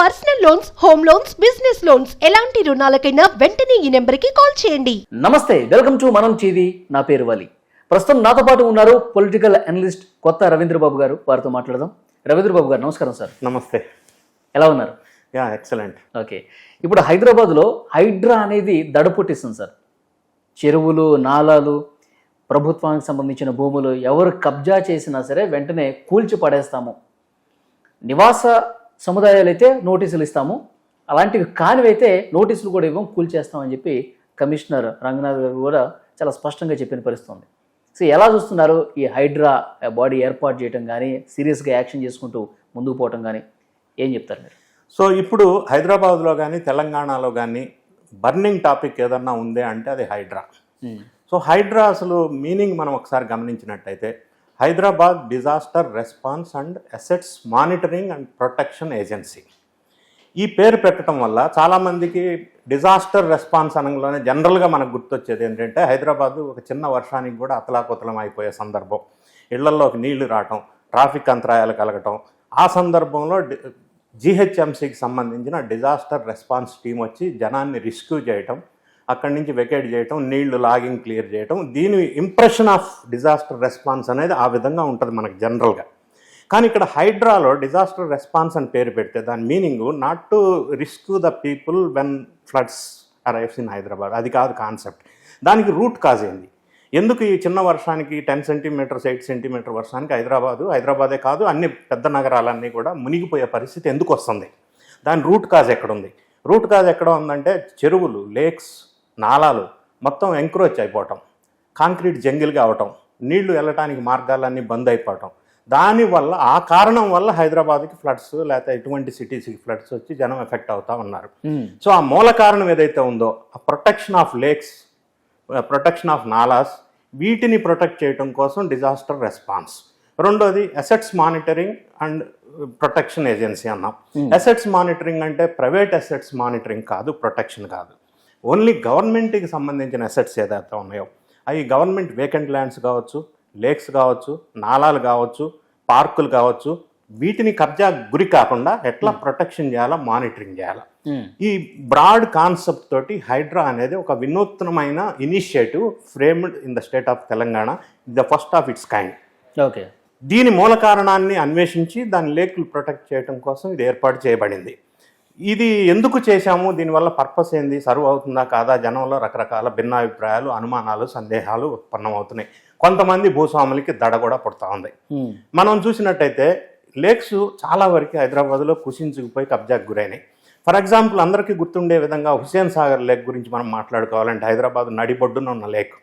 Personal loans home loans business loans. ఎలాంటి రుణాలకైనా వెంటనే ఈ నెంబర్కి కాల్ చేయండి. నమస్తే వెల్కమ్ టు మనం టీవీ. నా పేరు వలి. ప్రస్తుతం నాతో పాటు ఉన్నారు పొలిటికల్ అనలిస్ట్ కొత్త రవీంద్ర బాబు గారు. వారితో మాట్లాడదాం. రవీంద్ర బాబు గారు నమస్కారం సార్. నమస్తే. ఎలా ఉన్నారు? Yeah excellent. ఓకే. ఇప్పుడు హైదరాబాద్లో హైడ్రా అనేది దడపుట్టిస్తుంది సార్. చెరువులు నాలాలు ప్రభుత్వానికి సంబంధించిన భూములు ఎవరు కబ్జా చేసినా సరే వెంటనే కూల్చి పడేస్తాము నివాస సముదాయాలు అయితే నోటీసులు ఇస్తాము. అలాంటివి కానివైతే నోటీసులు కూడా ఇవ్వం కూల్చేస్తామని చెప్పి కమిషనర్ రంగనాథ్ గారు కూడా చాలా స్పష్టంగా చెప్పిన పరిస్థితి ఉంది సో ఎలా చూస్తున్నారు ఈ హైడ్రా బాడీ ఏర్పాటు చేయడం కానీ సీరియస్గా యాక్షన్ చేసుకుంటూ ముందుకు పోవటం కానీ ఏం చెప్తారు మీరు? సో ఇప్పుడు హైదరాబాద్లో కానీ తెలంగాణలో కానీ బర్నింగ్ టాపిక్ ఏదన్నా ఉంది అంటే అది హైడ్రా. సో హైడ్రా అసలు మీనింగ్ మనం ఒకసారి గమనించినట్టయితే Hyderabad disaster response and assets monitoring and protection agency. ఈ పేరు పెట్టడం వల్ల చాలామందికి డిజాస్టర్ రెస్పాన్స్ అనగానే జనరల్గా మనకు గుర్తొచ్చేది ఏంటంటే హైదరాబాద్ ఒక చిన్న వర్షానికి కూడా అతలాకుతలం అయిపోయే సందర్భం. ఇళ్ళలోకి నీళ్ళు రావటం ట్రాఫిక్ అంతరాయాలు కలగటం. ఆ సందర్భంలో జిహెచ్ఎంసీకి సంబంధించిన డిజాస్టర్ రెస్పాన్స్ టీం వచ్చి జనాన్ని రెస్క్యూ చేయటం అక్కడి నుంచి వెకేట్ చేయటం నీళ్ళు లాగింగ్ క్లియర్ చేయటం దీని ఇంప్రెషన్ ఆఫ్ డిజాస్టర్ రెస్పాన్స్ అనేది ఆ విధంగా ఉంటుంది మనకు జనరల్గా కానీ ఇక్కడ హైడ్రాలో డిజాస్టర్ రెస్పాన్స్ అని పేరు పెడితే దాని meaning not to risk the people when floods arrives in Hyderabad అది కాదు కాన్సెప్ట్ దానికి రూట్ కాజ్ ఏంది? ఎందుకు ఈ చిన్న వర్షానికి టెన్ సెంటీమీటర్స్ ఎయిట్ సెంటీమీటర్ వర్షానికి హైదరాబాదు? హైదరాబాదే కాదు అన్ని పెద్ద నగరాలన్నీ కూడా మునిగిపోయే పరిస్థితి ఎందుకు వస్తుంది? దాని రూట్ కాజ్ ఎక్కడుంది? రూట్ కాజ్ ఎక్కడ ఉందంటే చెరువులు లేక్స్ నాలాలు మొత్తం ఎంక్రోచ్ అయిపోవటం. కాంక్రీట్ జంగిల్గా అవటం. నీళ్ళు వెళ్ళటానికి మార్గాలన్నీ బంద్ అయిపోవటం. దానివల్ల ఆ కారణం వల్ల హైదరాబాద్కి ఫ్లడ్స్ లేకపోతే ఎటువంటి సిటీస్కి ఫ్లడ్స్ వచ్చి జనం ఎఫెక్ట్ అవుతా ఉన్నారు. సో ఆ మూల కారణం ఏదైతే ఉందో ఆ protection of lakes protection of nalas వీటిని ప్రొటెక్ట్ చేయడం కోసం డిజాస్టర్ రెస్పాన్స్. రెండోది assets monitoring and protection agency అన్నాం. అసెట్స్ మానిటరింగ్ అంటే ప్రైవేట్ అసెట్స్ మానిటరింగ్ కాదు ప్రొటెక్షన్ కాదు. ఓన్లీ గవర్నమెంట్కి సంబంధించిన అసెట్స్ ఏదైతే ఉన్నాయో అవి గవర్నమెంట్ వేకెంట్ ల్యాండ్స్ కావచ్చు లేక్స్ కావచ్చు నాలాలు కావచ్చు పార్కులు కావచ్చు వీటిని కబ్జా గురి కాకుండా ఎట్లా ప్రొటెక్షన్ చేయాలా మానిటరింగ్ చేయాలా? ఈ బ్రాడ్ కాన్సెప్ట్ తోటి హైడ్రా అనేది ఒక వినూత్నమైన initiative framed in the state of Telangana the first of its kind. Okay. దీని మూల కారణాన్ని అన్వేషించి దాని లేకులు ప్రొటెక్ట్ చేయడం కోసం ఇది ఏర్పాటు చేయబడింది. ఇది ఎందుకు చేశాము? దీనివల్ల పర్పస్ ఏంది? సర్వ్ అవుతుందా కాదా? జనంలో రకరకాల భిన్నాభిప్రాయాలు అనుమానాలు సందేహాలు ఉత్పన్నమవుతున్నాయి. కొంతమంది భూస్వాములకి దడ కూడా పుడతా ఉంది. మనం చూసినట్టయితే లేక్స్ చాలా వరకు హైదరాబాద్లో కుసించుకుపోయి కబ్జాకు గురైనాయి. ఫర్ ఎగ్జాంపుల్ అందరికీ గుర్తుండే విధంగా హుస్సేన్ సాగర్ లేక్ గురించి మనం మాట్లాడుకోవాలంటే హైదరాబాద్ నడిబొడ్డున ఉన్న లేక్.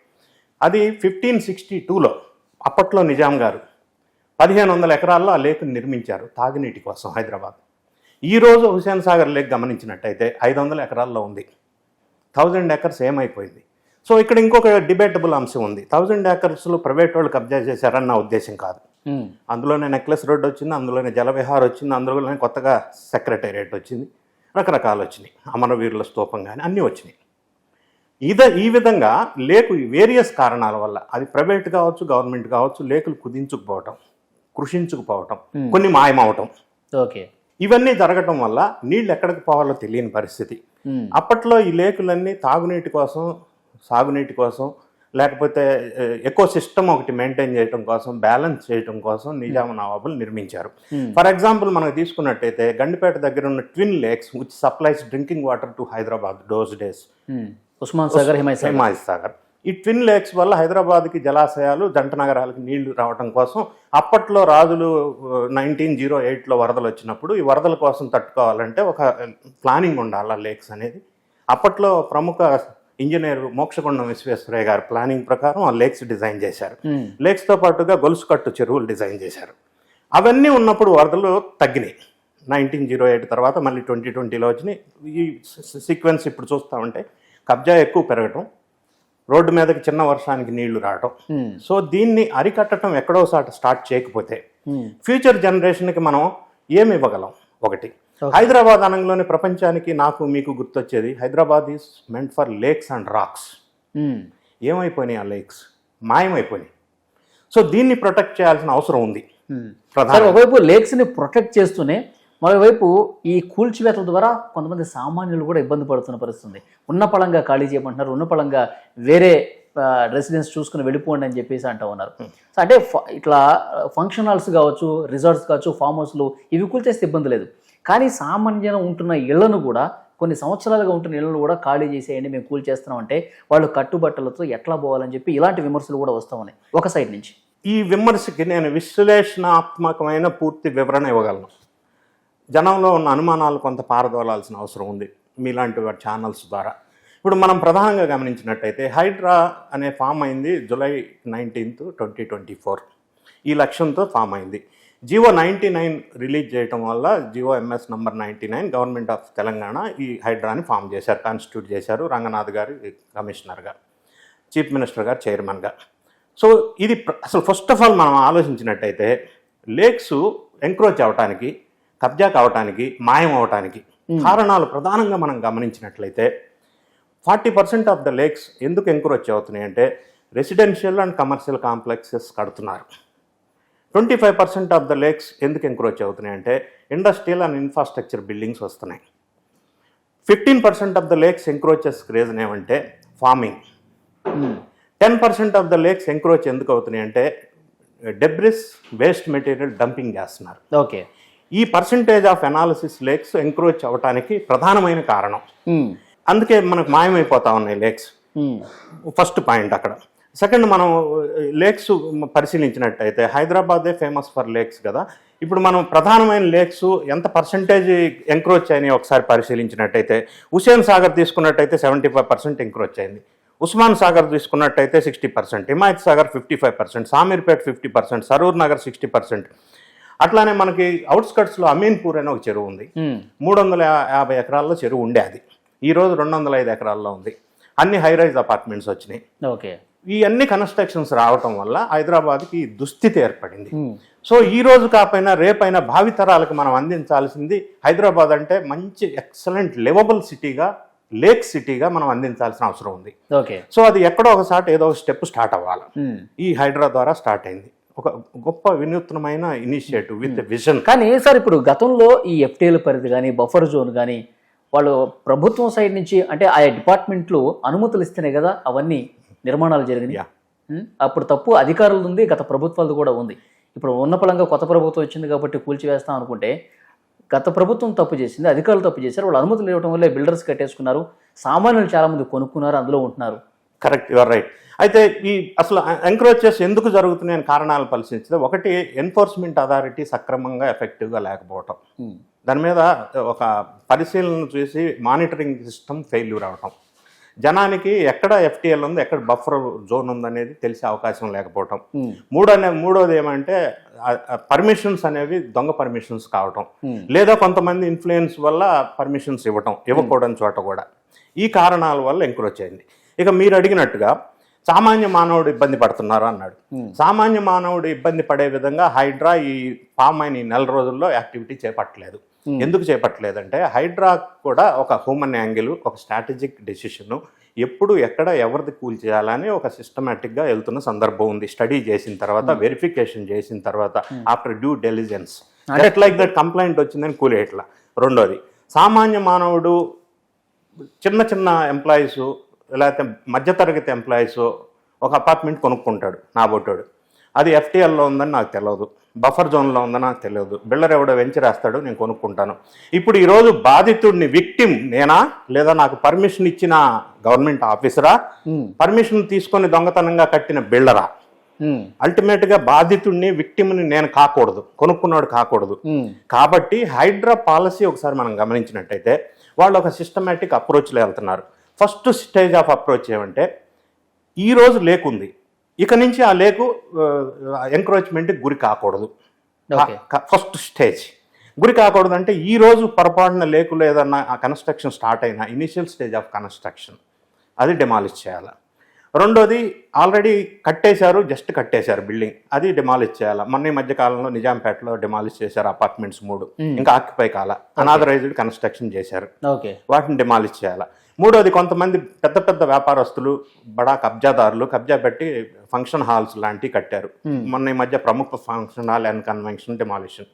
అది ఫిఫ్టీన్ సిక్స్టీ టూలో అప్పట్లో నిజాం గారు పదిహేను వందల ఎకరాల్లో ఆ లేక్ని నిర్మించారు తాగునీటి కోసం హైదరాబాద్. ఈరోజు హుస్సేన్ సాగర్ లేక్ గమనించినట్టయితే ఐదు వందల ఎకరాల్లో ఉంది. థౌజండ్ ఎకర్స్ ఏమైపోయింది? సో ఇక్కడ ఇంకొక డిబేటబుల్ అంశం ఉంది. థౌజండ్ ఏకర్స్లో ప్రైవేట్ వాళ్ళు కబ్జా చేశారని నా ఉద్దేశం కాదు. అందులోనే నెక్లెస్ రోడ్ వచ్చింది అందులోనే జలవిహార్ వచ్చింది అందులోనే కొత్తగా సెక్రటేరియట్ వచ్చింది రకరకాలు వచ్చినాయి. అమరవీరుల స్తూపం కానీ అన్నీ వచ్చినాయి. ఇద ఈ విధంగా లేకు వేరియస్ కారణాల వల్ల అది ప్రైవేట్ కావచ్చు గవర్నమెంట్ కావచ్చు లేకులు కుదించుకుపోవటం కృషించుకుపోవటం కొన్ని మాయమవటం ఓకే. ఇవన్నీ జరగటం వల్ల నీళ్ళు ఎక్కడికి పోవాలో తెలియని పరిస్థితి. అప్పట్లో ఈ లేకులన్నీ తాగునీటి కోసం సాగునీటి కోసం లేకపోతే ఎకో సిస్టమ్ ఒకటి మెయింటైన్ చేయడం కోసం బ్యాలెన్స్ చేయడం కోసం నిజాం నవాబులు నిర్మించారు. ఫర్ ఎగ్జాంపుల్ మనకు తీసుకున్నట్టయితే గండిపేట దగ్గర ఉన్న twin lakes which supplies drinking water to Hyderabad those days. Osman Sagar. Himayat Sagar. ఈ ట్విన్ లేక్స్ వల్ల హైదరాబాద్కి జలాశయాలు జంట నగరాలకు నీళ్ళు రావడం కోసం అప్పట్లో రాజులు నైన్టీన్ జీరో ఎయిట్లో వరదలు వచ్చినప్పుడు ఈ వరదల కోసం తట్టుకోవాలంటే ఒక ప్లానింగ్ ఉండాలి ఆ లేక్స్ అనేది. అప్పట్లో ప్రముఖ ఇంజనీర్ మోక్షకొండం విశ్వేశ్వరయ్య గారు ప్లానింగ్ ప్రకారం ఆ లేక్స్ డిజైన్ చేశారు. లేక్స్తో పాటుగా గొలుసు కట్టు చెరువులు డిజైన్ చేశారు. అవన్నీ ఉన్నప్పుడు వరదలు తగ్గినాయి. నైన్టీన్ జీరో ఎయిట్ తర్వాత మళ్ళీ ట్వంటీ ట్వంటీలో వచ్చినాయి. ఈ సీక్వెన్స్ ఇప్పుడు చూస్తా ఉంటే కబ్జా ఎక్కువ పెరగటం రోడ్డు మీదకి చిన్న వర్షానికి నీళ్ళు రావటం. సో దీన్ని అరికట్టడం ఎక్కడో సాట స్టార్ట్ చేయకపోతే ఫ్యూచర్ జనరేషన్కి మనం ఏమి ఇవ్వగలం? ఒకటి. హైదరాబాద్ అనంలోని ప్రపంచానికి నాకు మీకు గుర్తొచ్చేది Hyderabad is meant for lakes and rocks ఏమైపోయినాయి ఆ లేక్స్ మాయమైపోయినాయి. సో దీన్ని ప్రొటెక్ట్ చేయాల్సిన అవసరం ఉంది. ఒకవైపు లేక్స్ని ప్రొటెక్ట్ చేస్తూనే మరోవైపు ఈ కూల్చివేతల ద్వారా కొంతమంది సామాన్యులు కూడా ఇబ్బంది పడుతున్న పరిస్థితి ఉంది ఉన్న పళంగా ఖాళీ చేయమంటున్నారు ఉన్న పళంగా వేరే రెసిడెన్స్ చూసుకుని వెళ్ళిపోండి అని చెప్పేసి అంటూ ఉన్నారు. సో అంటే ఇట్లా ఫంక్షన్ హాల్స్ కావచ్చు రిసార్ట్స్ కావచ్చు ఫామ్ హౌస్లు ఇవి కూల్చేస్తే ఇబ్బంది లేదు. కానీ సామాన్యంగా ఉంటున్న ఇళ్ళను కూడా కొన్ని సంవత్సరాలుగా ఉంటున్న ఇళ్ళను కూడా ఖాళీ చేసేయండి మేము కూల్ చేస్తున్నాం అంటే వాళ్ళు కట్టుబట్టలతో ఎట్లా పోవాలని చెప్పి ఇలాంటి విమర్శలు కూడా వస్తూ ఉన్నాయి ఒక సైడ్ నుంచి. ఈ విమర్శకి నేను విశ్లేషణాత్మకమైన పూర్తి వివరణ ఇవ్వగలను. జనంలో ఉన్న అనుమానాలు కొంత పారదోలాల్సిన అవసరం ఉంది. మీలాంటి ఛానల్స్ ద్వారా. ఇప్పుడు మనం ప్రధానంగా గమనించినట్టయితే హైడ్రా అనే ఫామ్ అయింది July nineteenth twenty twenty four. ఈ లక్ష్యంతో ఫామ్ అయింది. జియో నైంటీ నైన్ రిలీజ్ చేయటం వల్ల GO MS number ninety nine government of Telangana ఈ హైడ్రాని ఫామ్ చేశారు కాన్స్టిట్యూట్ చేశారు రంగనాథ్ గారు కమిషనర్గా చీఫ్ మినిస్టర్ గారు చైర్మన్గా సో ఇది అసలు ఫస్ట్ ఆఫ్ ఆల్ మనం ఆలోచించినట్టయితే లేక్స్ ఎంక్రోచ్ అవ్వటానికి కబ్జా కావటానికి మాయం అవటానికి కారణాలు ప్రధానంగా మనం గమనించినట్లయితే forty percent of the lakes ఎందుకు ఎంక్రోచ్ అవుతున్నాయి అంటే రెసిడెన్షియల్ అండ్ కమర్షియల్ కాంప్లెక్సెస్ కడుతున్నారు. Twenty five percent of the lakes ఎందుకు ఎంక్రోచ్ అవుతున్నాయి అంటే ఇండస్ట్రియల్ అండ్ ఇన్ఫ్రాస్ట్రక్చర్ బిల్డింగ్స్ వస్తున్నాయి. Fifteen percent of the lakes encroaches reason ఏమంటే farming. Ten percent of the lakes encroach ఎందుకు అవుతున్నాయి అంటే డెబ్రిస్ వేస్ట్ మెటీరియల్ డంపింగ్ చేస్తున్నారు. ఓకే. ఈ percentage of analysis lakes encroach అవటానికి ప్రధానమైన కారణం. అందుకే మనకు మాయమైపోతా ఉన్నాయి లేక్స్ ఫస్ట్ పాయింట్ అక్కడ. సెకండ్ మనం లేక్స్ పరిశీలించినట్టయితే హైదరాబాదే ఫేమస్ ఫర్ లేక్స్ కదా. ఇప్పుడు మనం ప్రధానమైన లేక్స్ ఎంత పర్సంటేజ్ ఎంక్రోచ్ అయినాయి ఒకసారి పరిశీలించినట్టయితే హుసేన్ సాగర్ తీసుకున్నట్టయితే సెవెంటీ ఫైవ్ పర్సెంట్ ఎంక్రోచ్ అయింది. ఉస్మాన్ సాగర్ తీసుకున్నట్టయితే sixty percent Himayat Sagar fifty five percent Shamirpet fifty percent Saroor Nagar sixty percent అట్లానే మనకి అవుట్స్కట్స్లో అమీన్పూర్ అనే ఒక చెరువు ఉంది. మూడు వందల యాభై ఎకరాల్లో చెరువు ఉండే అది. ఈరోజు రెండు వందల ఐదు ఎకరాల్లో ఉంది. అన్ని హై రైజ్ అపార్ట్మెంట్స్ వచ్చినాయి. ఓకే. ఈ అన్ని కన్స్ట్రక్షన్స్ రావటం వల్ల హైదరాబాద్కి ఈ దుస్థితి ఏర్పడింది. సో ఈ రోజు కాకపోయినా రేపైనా భావితరాలకు మనం అందించాల్సింది హైదరాబాద్ అంటే మంచి ఎక్సలెంట్ లివబుల్ సిటీగా లేక్ సిటీగా మనం అందించాల్సిన అవసరం ఉంది. ఓకే. సో అది ఎక్కడో ఒకసారి ఏదో ఒక స్టెప్ స్టార్ట్ అవ్వాలి. ఈ హైడ్రా ద్వారా స్టార్ట్ అయింది. ఒక గొప్ప వినూత్నమైన ఇనిషియేటివ్ విత్ విజన్. కానీ సార్ ఇప్పుడు గతంలో ఈ ఎఫ్టీఎల్ పరిధి కానీ బఫర్ జోన్ కానీ వాళ్ళు ప్రభుత్వం సైడ్ నుంచి అంటే ఆయా డిపార్ట్మెంట్లు అనుమతులు ఇస్తేనే కదా అవన్నీ నిర్మాణాలు జరిగినాయి. ఉం? అప్పుడు తప్పు అధికారులు ఉంది గత ప్రభుత్వాలది కూడా ఉంది. ఇప్పుడు ఉన్న పలంగా కొత్త ప్రభుత్వం వచ్చింది కాబట్టి కూల్చివేస్తాం అనుకుంటే గత ప్రభుత్వం తప్పు చేసింది అధికారులు తప్పు చేశారు వాళ్ళు అనుమతులు ఇవ్వడం వల్లే బిల్డర్స్ కట్టేసుకున్నారు సామాన్యులు చాలా మంది కొనుక్కున్నారు అందులో ఉంటున్నారు. కరెక్ట్ యువర్ రైట్ అయితే ఈ అసలు ఎంక్రోచెస్ ఎందుకు జరుగుతున్నాయని కారణాలు పరిశీలించితే ఒకటి ఎన్ఫోర్స్మెంట్ అథారిటీ సక్రమంగా ఎఫెక్టివ్గా లేకపోవటం. ఉం. దాని మీద ఒక పరిశీలన చూసి మానిటరింగ్ సిస్టమ్ ఫెయిల్యూర్ అవటం. జనానికి ఎక్కడ ఎఫ్టీఎల్ ఉంది ఎక్కడ బఫర్ జోన్ ఉందనేది తెలిసే అవకాశం లేకపోవటం. ఉం. మూడో మూడోది ఏమంటే పర్మిషన్స్ అనేవి దొంగ పర్మిషన్స్ కావటం. Hmm. లేదా కొంతమంది ఇన్ఫ్లుయెన్స్ వల్ల పర్మిషన్స్ ఇవ్వటం ఇవ్వకూడని చోట కూడా. ఈ కారణాల వల్ల ఎంక్రోచ్ అయింది ఇక మీరు అడిగినట్టుగా సామాన్య మానవుడు ఇబ్బంది పడుతున్నారు అన్నాడు. సామాన్య మానవుడు ఇబ్బంది పడే విధంగా హైడ్రా ఈ ఫామ్ అయిన ఈ నెల రోజుల్లో యాక్టివిటీ చేపట్టలేదు. ఎందుకు చేపట్టలేదంటే హైడ్రా కూడా ఒక హ్యూమన్ యాంగిల్ ఒక స్ట్రాటజిక్ డెసిషన్ ఎప్పుడు ఎక్కడ ఎవరిది కూల్ చేయాలని ఒక సిస్టమేటిక్గా వెళ్తున్న సందర్భం ఉంది. స్టడీ చేసిన తర్వాత వెరిఫికేషన్ చేసిన తర్వాత after due diligence just like that complaint వచ్చిందని కూలేట్లా. రెండోది సామాన్య మానవుడు చిన్న చిన్న ఎంప్లాయీస్ లేకపోతే మధ్యతరగతి ఎంప్లాయీస్ ఒక అపార్ట్మెంట్ కొనుక్కుంటాడు నా బొట్టాడు అది ఎఫ్టీఎల్లో ఉందని నాకు తెలియదు బఫర్ జోన్లో ఉందని నాకు తెలియదు బిల్డర్ ఎవడో వెంచరేస్తాడు నేను కొనుక్కుంటాను. ఇప్పుడు ఈరోజు బాధితుడిని విక్టిమ్ నేనా? లేదా నాకు పర్మిషన్ ఇచ్చిన గవర్నమెంట్ ఆఫీసరా. పర్మిషన్ తీసుకొని దొంగతనంగా కట్టిన బిల్డరా. అల్టిమేట్గా బాధితుడిని విక్టిమ్ని నేను కాకూడదు. కొనుక్కున్నాడు కాకూడదు. కాబట్టి హైడ్రా పాలసీ ఒకసారి మనం గమనించినట్టయితే వాళ్ళు ఒక సిస్టమేటిక్ అప్రోచ్లో వెళ్తున్నారు. ఫస్ట్ స్టేజ్ ఆఫ్ అప్రోచ్ ఏమంటే ఈ రోజు లేక్ ఉంది. ఇక నుంచి ఆ లేకు ఎంక్రోచ్మెంట్కి గురి కాకూడదు. ఓకే. First stage. గురి కాకూడదు అంటే ఈ రోజు పొరపాటున లేకులు ఏదన్నా ఆ కన్స్ట్రక్షన్ స్టార్ట్ అయిన ఇనిషియల్ స్టేజ్ ఆఫ్ కన్స్ట్రక్షన్. అది డిమాలిష్ చేయాలి. రెండోది ఆల్రెడీ కట్టేశారు జస్ట్ కట్టేశారు బిల్డింగ్ అది డిమాలిష్ చేయాలి. మొన్న ఈ మధ్య కాలంలో నిజాంపేటలో డిమాలిష్ చేశారు అపార్ట్మెంట్స్ మూడు. ఇంకా ఆక్యుపై కాల. అనాథరైజ్డ్ కన్స్ట్రక్షన్ చేశారు. ఓకే. వాటిని డిమాలిష్ చేయాలి. మూడోది కొంతమంది పెద్ద పెద్ద వ్యాపారస్తులు బడా కబ్జాదారులు కబ్జా పెట్టి ఫంక్షన్ హాల్స్ లాంటివి కట్టారు. మొన్న ఈ మధ్య ప్రముఖ function hall and convention demolition.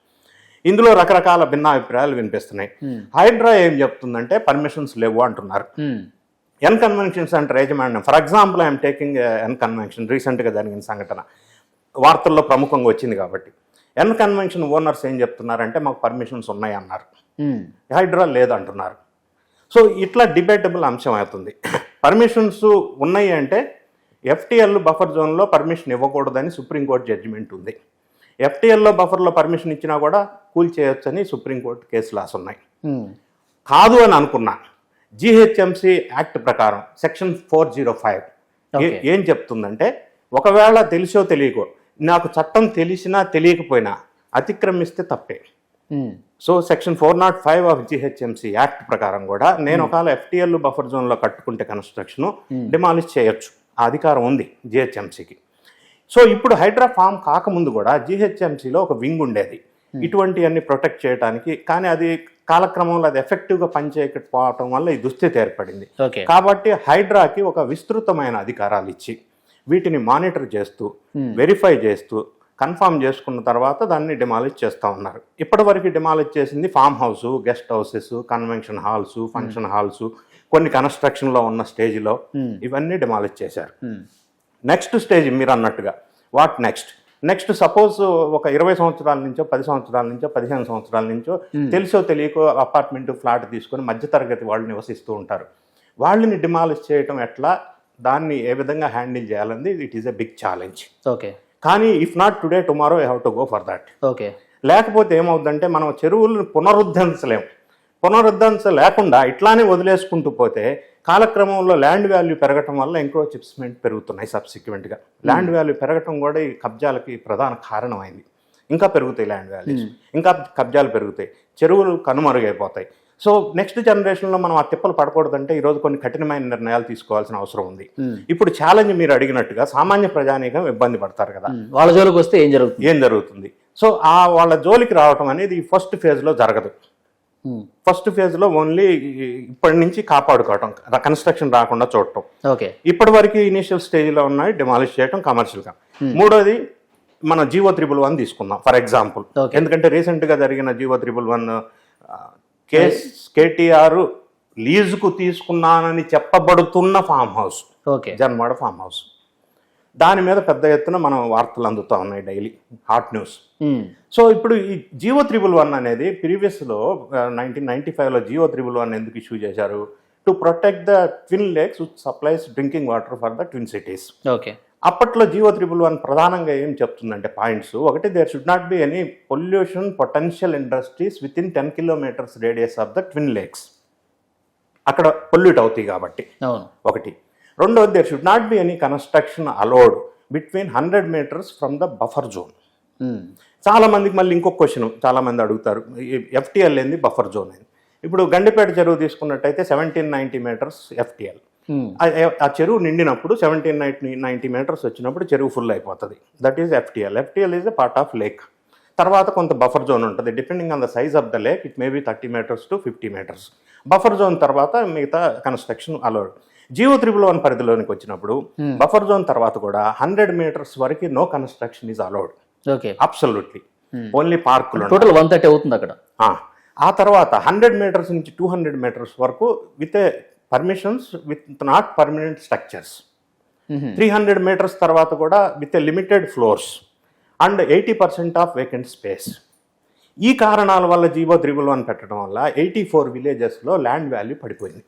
ఇందులో రకరకాల భిన్నాభిప్రాయాలు వినిపిస్తున్నాయి. హైడ్రా ఏం చెప్తుందంటే పర్మిషన్స్ లేవు అంటున్నారు. ఎన్ కన్వెన్షన్ సెంటర్ యాజమాన్యం for example I'm taking N convention రీసెంట్గా జరిగిన సంఘటన. వార్తల్లో ప్రముఖంగా వచ్చింది కాబట్టి. ఎన్ కన్వెన్షన్ ఓనర్స్ ఏం చెప్తున్నారంటే మాకు పర్మిషన్స్ ఉన్నాయి అన్నారు ఉమ్, హైడ్రా లేదంటున్నారు. సో ఇట్లా డిబేటబుల్ అంశం అవుతుంది. పర్మిషన్స్ ఉన్నాయి అంటే ఎఫ్టీఎల్ బఫర్ జోన్లో పర్మిషన్ ఇవ్వకూడదని సుప్రీంకోర్టు జడ్జిమెంట్ ఉంది. ఎఫ్టీఎల్లో బఫర్లో పర్మిషన్ ఇచ్చినా కూడా కూల్ చేయొచ్చని సుప్రీంకోర్టు కేసు లాస్ ఉన్నాయి. ఉమ్, కాదు అని అనుకున్నా. జిహెచ్ఎంసి యాక్ట్ ప్రకారం సెక్షన్ ఫోర్ జీరో ఫైవ్. ఏం చెప్తుందంటే ఒకవేళ తెలిసో తెలియకో నాకు చట్టం తెలిసినా తెలియకపోయినా అతిక్రమిస్తే తప్పే. ఉమ్, so section four not five of GHMC act ప్రకారం కూడా నేను ఒకవేళ ఎఫ్టీఎల్ బఫర్ జోన్లో కట్టుకుంటే కన్స్ట్రక్షన్ డిమాలిష్ చేయొచ్చు. ఆ అధికారం ఉంది జిహెచ్ఎంసికి. సో ఇప్పుడు హైడ్రా ఫామ్ కాకముందు కూడా జిహెచ్ఎంసిలో ఒక వింగ్ ఉండేది. ఇటువంటి అన్ని ప్రొటెక్ట్ చేయడానికి కానీ అది కాలక్రమంలో అది ఎఫెక్టివ్గా పనిచేయకపోవటం వల్ల ఈ దుస్థితి ఏర్పడింది. కాబట్టి హైడ్రాకి ఒక విస్తృతమైన అధికారాలు ఇచ్చి వీటిని మానిటర్ చేస్తూ వెరిఫై చేస్తూ కన్ఫర్మ్ చేసుకున్న తర్వాత దాన్ని డిమాలిష్ చేస్తూ ఉన్నారు. ఇప్పటివరకు డిమాలిష్ చేసింది farm house guest houses convention halls function halls కొన్ని కన్స్ట్రక్షన్లో ఉన్న స్టేజ్లో ఇవన్నీ డిమాలిష్ చేశారు. ఉమ్, నెక్స్ట్ స్టేజ్ మీరు అన్నట్టుగా వాట్ నెక్స్ట్? నెక్స్ట్ సపోజ్ ఒక ఇరవై సంవత్సరాల నుంచో పది సంవత్సరాల నుంచో పదిహేను సంవత్సరాల నుంచో తెలుసో తెలియకో అపార్ట్మెంట్ ఫ్లాట్ తీసుకొని మధ్యతరగతి వాళ్ళు నివసిస్తూ ఉంటారు. వాళ్ళని డిమాలిష్ చేయటం ఎట్లా? దాన్ని ఏ విధంగా హ్యాండిల్ చేయాలన్నది it is a big challenge. Okay. కానీ if not today tomorrow I have to go for that okay లేకపోతే ఏమవుతుందంటే మనం చెరువులను పునరుద్ధరించలేం. పునరుద్ధరించ లేకుండా ఇట్లానే వదిలేసుకుంటూ పోతే కాలక్రమంలో ల్యాండ్ వాల్యూ పెరగటం వల్ల ఎంక్రోచిప్స్మెంట్ పెరుగుతున్నాయి సబ్సిక్వెంట్గా ల్యాండ్ వాల్యూ పెరగటం కూడా ఈ కబ్జాలకి ప్రధాన కారణమైంది. ఇంకా పెరుగుతాయి ల్యాండ్ వాల్యూస్ ఇంకా కబ్జాలు పెరుగుతాయి. చెరువులు కనుమరుగైపోతాయి. సో నెక్స్ట్ జనరేషన్లో మనం ఆ తిప్పలు పడకూడదంటే ఈరోజు కొన్ని కఠినమైన నిర్ణయాలు తీసుకోవాల్సిన అవసరం ఉంది. ఇప్పుడు ఛాలెంజ్ మీరు అడిగినట్టుగా సామాన్య ప్రజానీకం ఇబ్బంది పడతారు కదా. వాళ్ళ జోలికి వస్తే ఏం జరుగుతుంది? ఏం జరుగుతుంది? సో ఆ వాళ్ళ జోలికి రావటం అనేది ఈ ఫస్ట్ ఫేజ్లో జరగదు. ఫస్ట్ ఫేజ్లో ఓన్లీ ఇప్పటి నుంచి కాపాడుకోవటం కన్స్ట్రక్షన్ రాకుండా చూడటం. ఓకే. ఇప్పటి వరకు ఇనిషియల్ స్టేజ్లో ఉన్నాయి డిమాలిష్ చేయటం కమర్షియల్గా మూడోది మన జీవో త్రిబుల్ వన్ తీసుకుందాం ఫర్ ఎగ్జాంపుల్. ఎందుకంటే రీసెంట్గా జరిగిన GO triple one case KTR లీజుకు తీసుకున్నానని చెప్పబడుతున్న farm house. Okay Janwada farm house. దాని మీద పెద్ద ఎత్తున మనం వార్తలు అందుతూ ఉన్నాయి daily. Hot news um, so ఇప్పుడు ఈ జియో త్రిబుల్ వన్ అనేది ప్రీవియస్లో నైన్టీన్ నైన్టీ ఫైవ్లో జియో త్రిబుల్ వన్ ఎందుకు ఇష్యూ చేశారు? To protect the twin lakes which supplies drinking water for the twin cities okay అప్పట్లో జియో త్రిబుల్ వన్ ప్రధానంగా ఏం చెప్తుందంటే పాయింట్స్. ఒకటి there should not be any pollution potential industries within ten kilometres radius of the twin lakes అక్కడ pollute అవుతాయి కాబట్టి. అవును. ఒకటి. రెండోది there should not be any construction allowed between hundred metres from the buffer zone um, చాలా మందికి మళ్ళీ ఇంకొక క్వశ్చన్ చాలా మంది అడుగుతారు ఎఫ్టిఎల్ ఏంది? బఫర్ జోన్ ఏంది? ఇప్పుడు గండిపేట చెరువు తీసుకున్నట్టయితే సెవెంటీన్ నైంటీ మీటర్స్ ఎఫ్టిఎల్ ఆ చెరువు నిండినప్పుడు సెవెంటీన్ నైంటీ నైంటీ మీటర్స్ వచ్చినప్పుడు చెరువు ఫుల్ అయిపోతుంది. That is FTL FTL is a part of lake తర్వాత కొంత బఫర్ జోన్ ఉంటుంది. Depending on the size of the lake it may be thirty metres to fifty metres buffer zone తర్వాత మిగతా construction allowed GO triple one పరిధిలోనికి వచ్చినప్పుడు buffer zone తర్వాత కూడా hundred metres వరకు no construction is allowed okay absolutely only పార్కులు total one thirty అవుతుంది అక్కడ. ఆ, ఆ తర్వాత హండ్రెడ్ మీటర్స్ నుంచి టూ హండ్రెడ్ మీటర్స్ వరకు with permissions with not permanent structures. Three hundred metres తర్వాత కూడా with limited floors and eighty percent of vacant space. ఈ కారణాల వల్ల జీవో త్రిబుల్ వన్ పెట్టడం వల్ల ఎయిటీ ఫోర్ విలేజెస్లో ల్యాండ్ వాల్యూ పడిపోయింది.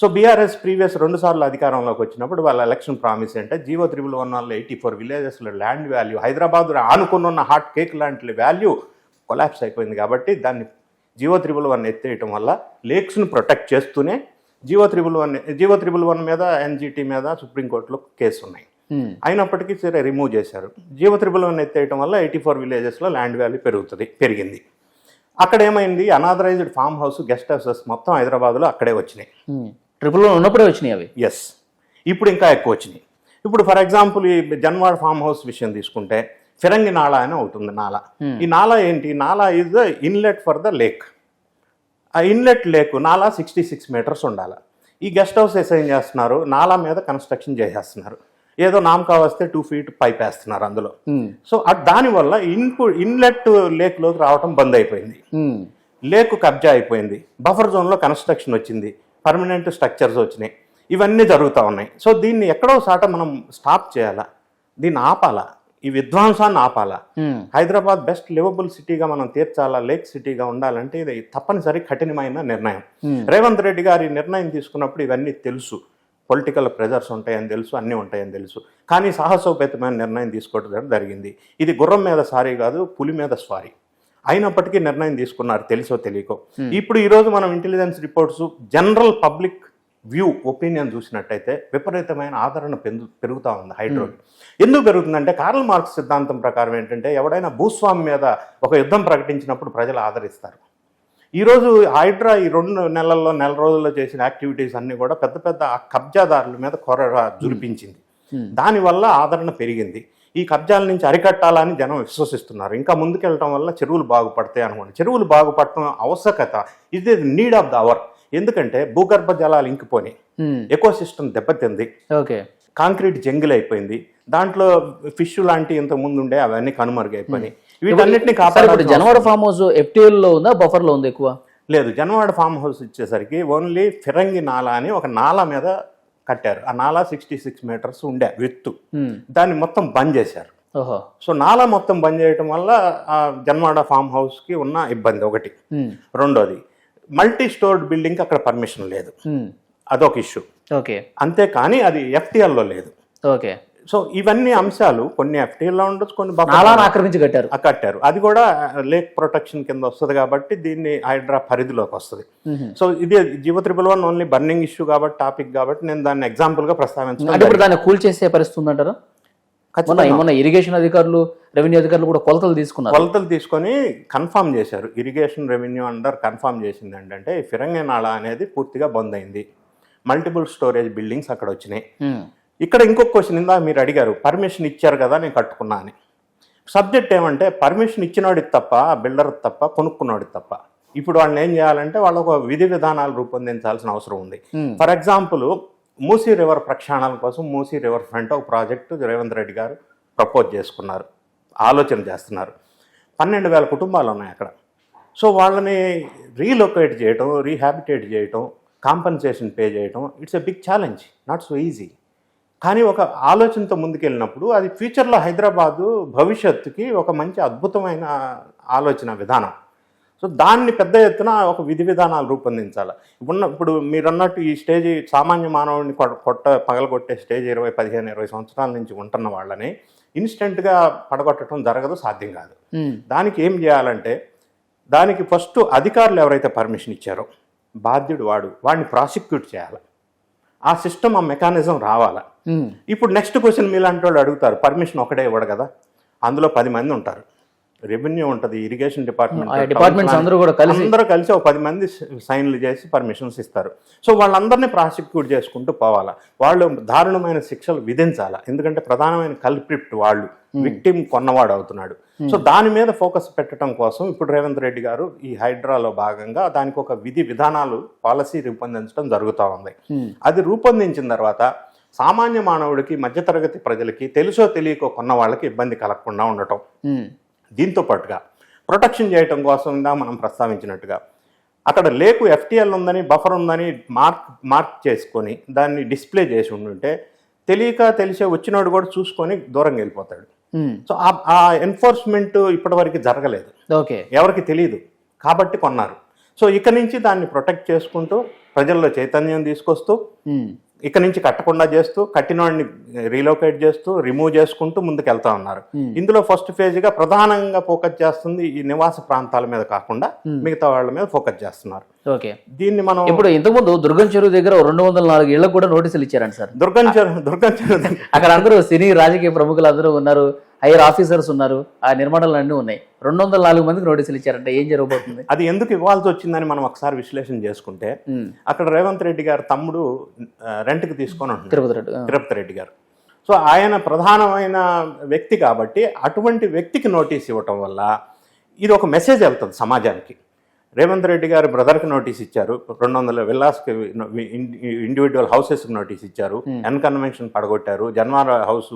సో బీఆర్ఎస్ ప్రీవియస్ రెండు సార్లు అధికారంలోకి వచ్చినప్పుడు వాళ్ళ ఎలక్షన్ ప్రామిస్ అంటే జీవో త్రిబుల్ వన్ వల్ల ఎయిటీ ఫోర్ విలేజెస్లో ల్యాండ్ వాల్యూ హైదరాబాద్ ఆనుకున్న హాట్ కేక్ లాంటి వాల్యూ కొలాప్స్ అయిపోయింది కాబట్టి దాన్ని జీవో త్రిబుల్ వన్ ఎత్తేయటం వల్ల లేక్స్ను ప్రొటెక్ట్ చేస్తూనే GO triple one GO triple one మీద ఎన్జిటి మీద సుప్రీంకోర్టులో కేసు ఉన్నాయి. అయినప్పటికీ సరే రిమూవ్ చేశారు. జీవ త్రిబుల్ వన్ ఎత్తేయటం వల్ల ఎయిటీ ఫోర్ విలేజెస్లో ల్యాండ్ వాల్యూ పెరుగుతుంది పెరిగింది. అక్కడ ఏమైంది? Unauthorized farm house guest houses మొత్తం హైదరాబాద్లో అక్కడే వచ్చినాయి. ట్రిపుల్ వన్ ఉన్నప్పుడే వచ్చినాయి అవి? ఎస్ ఇప్పుడు ఇంకా ఎక్కువ వచ్చినాయి. ఇప్పుడు ఫర్ ఎగ్జాంపుల్ ఈ జన్వాడ ఫామ్ హౌస్ విషయం తీసుకుంటే ఫిరంగి నాలా అని అవుతుంది నాలా ఈ నాలా ఏంటి? Nala is the inlet for the lake. ఆ inlet lake nala sixty six metres ఉండాలి. ఈ గెస్ట్ హౌసెస్ ఏం చేస్తున్నారు? నాలా మీద కన్స్ట్రక్షన్ చేసేస్తున్నారు. ఏదో నామకా వస్తే టూ ఫీట్ పైప్ వేస్తున్నారు అందులో. ఉమ్, సో దానివల్ల ఇన్పు ఇన్లెట్ లేక్లోకి రావటం బంద్ అయిపోయింది. ఉమ్, లేక్ కబ్జా అయిపోయింది. బఫర్ జోన్లో కన్స్ట్రక్షన్ వచ్చింది. పర్మనెంట్ స్ట్రక్చర్స్ వచ్చినాయి. ఇవన్నీ జరుగుతూ ఉన్నాయి. సో దీన్ని ఎక్కడో సాట మనం స్టాప్ చేయాలా? దీన్ని ఆపాలా? ఈ విధ్వంసాన్ని ఆపాలా? హైదరాబాద్ బెస్ట్ లివబుల్ సిటీగా మనం తీర్చాలా? లేక్ సిటీగా ఉండాలంటే ఇది తప్పనిసరి కఠినమైన నిర్ణయం. రేవంత్ రెడ్డి గారు ఈ నిర్ణయం తీసుకున్నప్పుడు ఇవన్నీ తెలుసు. పొలిటికల్ ప్రెజర్స్ ఉంటాయని తెలుసు అన్నీ ఉంటాయని తెలుసు. కానీ సాహసోపేతమైన నిర్ణయం తీసుకోవడం జరిగింది. ఇది గుర్రం మీద సారీ కాదు పులి మీద స్వారీ. అయినప్పటికీ నిర్ణయం తీసుకున్నారు తెలుసో తెలియకో. ఇప్పుడు ఈరోజు మనం intelligence reports general public view opinion చూసినట్టయితే విపరీతమైన ఆదరణ పెందు పెరుగుతూ ఉంది హైడ్రోకి. ఎందుకు పెరుగుతుందంటే కార్ల్ మార్క్స్ సిద్ధాంతం ప్రకారం ఏంటంటే ఎవడైనా భూస్వామి మీద ఒక యుద్ధం ప్రకటించినప్పుడు ప్రజలు ఆదరిస్తారు. ఈరోజు హైడ్రా ఈ రెండు నెలల్లో నెల రోజుల్లో చేసిన యాక్టివిటీస్ అన్నీ కూడా పెద్ద పెద్ద కబ్జాదారుల మీద కొర జురిపించింది. దానివల్ల ఆదరణ పెరిగింది. ఈ కబ్జాల నుంచి అరికట్టాలని జనం విశ్వసిస్తున్నారు. ఇంకా ముందుకెళ్ళటం వల్ల చెరువులు బాగుపడతాయి అనుకోండి. చెరువులు బాగుపడటం ఆవశ్యకత. ఇది నీడ్ ఆఫ్ ద అవర్ ఎందుకంటే భూగర్భ జలాలు ఇంకిపోయి ఎకో సిస్టమ్ దెబ్బతింది. ఓకే. కాంక్రీట్ జంగిల్ అయిపోయింది. దాంట్లో ఫిష్ లాంటి ఇంత ముందు ఉండే అవన్నీ కనుమరుగైపోయినాయి. వీటన్నిటిని కాపాడాలి జనవరి ఫామ్ హౌస్ ఎఫ్టీఎల్లో ఉందా బఫర్లో ఉంది ఎక్కువ? లేదు జనవాడ ఫామ్ హౌస్ ఇచ్చేసరికి ఓన్లీ ఫిరంగి నాలా అని ఒక నాలా మీద కట్టారు. ఆ నాలా సిక్స్టీ సిక్స్ మీటర్స్ ఉండే విత్తు. దాన్ని మొత్తం బంద్ చేశారు. ఓహో. సో నాలా మొత్తం బంద్ చేయడం వల్ల ఆ జన్వాడ ఫామ్ హౌస్కి ఉన్న ఇబ్బంది ఒకటి. రెండోది మల్టీ స్టోర్డ్ బిల్డింగ్కి అక్కడ పర్మిషన్ లేదు. అదొక ఇష్యూ ఓకే. అంతేకాని అది ఎఫ్టీఎల్లో లేదు. ఓకే. సో ఇవన్నీ అంశాలు కొన్ని ఎఫ్టీఎల్లో ఉండొచ్చు కొన్ని ఆక్రమించి కట్టారు కట్టారు. అది కూడా లేక్ ప్రొటెక్షన్ కింద వస్తుంది కాబట్టి దీన్ని హైడ్రా పరిధిలోకి వస్తుంది. సో ఇది GO triple one only burning issue కాబట్టి టాపిక్ కాబట్టి నేను దాన్ని ఎగ్జాంపుల్గా ఇప్పుడు దాన్ని కూల్ చేసే పరిస్థితి ఉందంటారా? మొన్న ఇరిగేషన్ అధికారులు రెవెన్యూ అధికారులు కూడా కొలతలు తీసుకున్నారు. కొలతలు తీసుకొని కన్ఫర్మ్ చేశారు. ఇరిగేషన్ రెవెన్యూ అండర్ కన్ఫర్మ్ చేసింది ఏంటంటే ఈ ఫిరంగి నాళ అనేది పూర్తిగా బంద్ అయింది. మల్టిపుల్ స్టోరేజ్ బిల్డింగ్స్ అక్కడ వచ్చినాయి ఇక్కడ ఇంకొక క్వశ్చన్ ఇందా మీరు అడిగారు పర్మిషన్ ఇచ్చారు కదా నేను కట్టుకున్నా అని. సబ్జెక్ట్ ఏమంటే పర్మిషన్ ఇచ్చినోడికి తప్ప బిల్డర్ తప్ప కొనుక్కున్నోడికి తప్ప. ఇప్పుడు వాళ్ళని ఏం చేయాలంటే వాళ్ళకు ఒక విధి విధానాలు రూపొందించాల్సిన అవసరం ఉంది. ఫర్ ఎగ్జాంపుల్ మూసీ రివర్ ప్రక్షాళన కోసం మూసీ రివర్ ఫ్రంట్ ఒక ప్రాజెక్టు రేవంత్ రెడ్డి గారు ప్రపోజ్ చేసుకున్నారు. ఆలోచన చేస్తున్నారు. పన్నెండు వేల కుటుంబాలు ఉన్నాయి అక్కడ. సో వాళ్ళని రీలొకేట్ చేయటం రీహాబిటేట్ చేయటం కాంపన్సేషన్ పే చేయటం it's a big challenge not so easy కానీ ఒక ఆలోచనతో ముందుకెళ్ళినప్పుడు అది ఫ్యూచర్లో హైదరాబాదు భవిష్యత్తుకి ఒక మంచి అద్భుతమైన ఆలోచన విధానం. సో దాన్ని పెద్ద ఎత్తున ఒక విధి విధానాలు రూపొందించాలి. ఇప్పుడున్న ఇప్పుడు మీరు అన్నట్టు ఈ స్టేజ్ సామాన్య మానవుడిని కొట్ట పగలగొట్టే స్టేజ్ ఇరవై పదిహేను ఇరవై సంవత్సరాల నుంచి ఉంటున్న వాళ్ళని ఇన్స్టెంట్గా పడగొట్టడం జరగదు సాధ్యం కాదు. దానికి ఏం చేయాలంటే దానికి ఫస్ట్ అధికారులు ఎవరైతే పర్మిషన్ ఇచ్చారో బాధ్యుడు వాడు వాడిని ప్రాసిక్యూట్ చేయాలి. ఆ సిస్టమ్ ఆ మెకానిజం రావాలా? ఇప్పుడు నెక్స్ట్ క్వశ్చన్ మీలాంటి వాళ్ళు అడుగుతారు పర్మిషన్ ఒకటే ఇవ్వడు కదా? అందులో పది మంది ఉంటారు. రెవెన్యూ ఉంటుంది ఇరిగేషన్ డిపార్ట్మెంట్ departments అందరూ కూడా కలిసి- అందరూ కలిసి ఒక పది మంది సైన్లు చేసి పర్మిషన్స్ ఇస్తారు. సో వాళ్ళందరినీ ప్రాసిక్యూట్ చేసుకుంటూ పోవాలా? వాళ్ళు దారుణమైన శిక్షలు విధించాలా? ఎందుకంటే ప్రధానమైన కల్ప్రిప్ట్ వాళ్ళు విక్టిమ్ కొన్నవాడు అవుతున్నాడు. సో దాని మీద ఫోకస్ పెట్టడం కోసం ఇప్పుడు రేవంత్ రెడ్డి గారు ఈ హైడ్రాలో భాగంగా దానికి ఒక విధి విధానాలు పాలసీ రూపొందించడం జరుగుతూ ఉంది. అది రూపొందించిన తర్వాత సామాన్య మానవుడికి మధ్యతరగతి ప్రజలకి తెలుసో తెలియకో కొన్న వాళ్ళకి ఇబ్బంది కలగకుండా ఉండటం. దీంతో పాటుగా ప్రొటెక్షన్ చేయటం కోసం మనం ప్రస్తావించినట్టుగా. అక్కడ లేకు ఎఫ్టీఎల్ ఉందని బఫర్ ఉందని మార్క్ మార్క్ చేసుకొని దాన్ని డిస్ప్లే చేసి ఉండుంటే తెలియక తెలిసే వచ్చినోడు కూడా చూసుకొని దూరంగా వెళ్ళిపోతాడు. సో ఆ- ఆ ఎన్ఫోర్స్మెంట్ ఇప్పటివరకు జరగలేదు. ఓకే. ఎవరికి తెలియదు కాబట్టి కొన్నారు. సో ఇక నుంచి దాన్ని ప్రొటెక్ట్ చేసుకుంటూ ప్రజల్లో చైతన్యం తీసుకొస్తూ ఉమ్, ఇక నుంచి కట్టకుండా చేస్తూ కట్టిన వాడిని రీలోకేట్ చేస్తూ రిమూవ్ చేసుకుంటూ ముందుకు వెళ్తా ఉన్నారు. Hmm. ఇందులో ఫస్ట్ ఫేజ్గా ప్రధానంగా ఫోకస్ చేస్తుంది ఈ నివాస ప్రాంతాల మీద కాకుండా మిగతా వాళ్ళ మీద ఫోకస్ చేస్తున్నారు. ఓకే. దీన్ని మనం ఇప్పుడు ఇంతకుముందు దుర్గం చెరువు దగ్గర రెండు వందల నాలుగు ఇళ్ళకు కూడా నోటీసులు ఇచ్చారంట సార్. దుర్గం చెరువు దుర్గం చెరువు అక్కడ అందరూ సినీ రాజకీయ ప్రముఖులు అందరూ ఉన్నారు హైయర్ ఆఫీసర్స్ ఉన్నారు ఆ నిర్మాణాలు అన్నీ ఉన్నాయి. రెండు వందల నాలుగు మందికి నోటీసులు ఇచ్చారంట ఏం జరగబోతుంది? అది ఎందుకు ఇవ్వాల్సి వచ్చిందని మనం ఒకసారి విశ్లేషణ చేసుకుంటే అక్కడ రేవంత్ రెడ్డి గారు తమ్ముడు రెంట్కి తీసుకొని ఉంటున్నాడు. తిరుపతి రెడ్డి తిరుపతి రెడ్డి గారు. సో ఆయన ప్రధానమైన వ్యక్తి కాబట్టి అటువంటి వ్యక్తికి నోటీస్ ఇవ్వటం వల్ల ఇది ఒక మెసేజ్ వెళ్తుంది సమాజానికి. రేవంత్ రెడ్డి గారి బ్రదర్కి నోటీస్ ఇచ్చారు. రెండు వందల విల్లాస్కి ఇండివిజువల్ హౌసెస్కి నోటీస్ ఇచ్చారు. ఎన్ కన్వెన్షన్ పడగొట్టారు. జన్వార హౌస్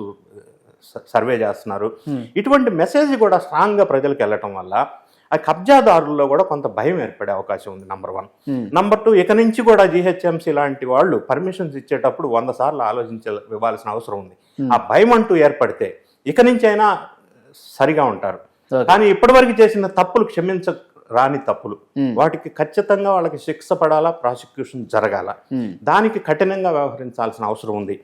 సర్వే చేస్తున్నారు. ఇటువంటి మెసేజ్ కూడా స్ట్రాంగ్గా ప్రజలకు వెళ్ళటం వల్ల ఆ కబ్జాదారుల్లో కూడా కొంత భయం ఏర్పడే అవకాశం ఉంది నంబర్ వన్ నంబర్ టూ ఇక నుంచి కూడా జిహెచ్ఎంసీ లాంటి వాళ్ళు పర్మిషన్స్ ఇచ్చేటప్పుడు వంద సార్లు ఆలోచించ ఇవ్వాల్సిన అవసరం ఉంది. ఆ భయం అంటూ ఏర్పడితే ఇక నుంచి అయినా సరిగా ఉంటారు. కానీ ఇప్పటివరకు చేసిన తప్పులు క్షమించ రాని తప్పులు. వాటికి ఖచ్చితంగా వాళ్ళకి శిక్ష పడాలా ప్రాసిక్యూషన్ జరగాల. దానికి కఠినంగా వ్యవహరించాల్సిన అవసరం ఉంది.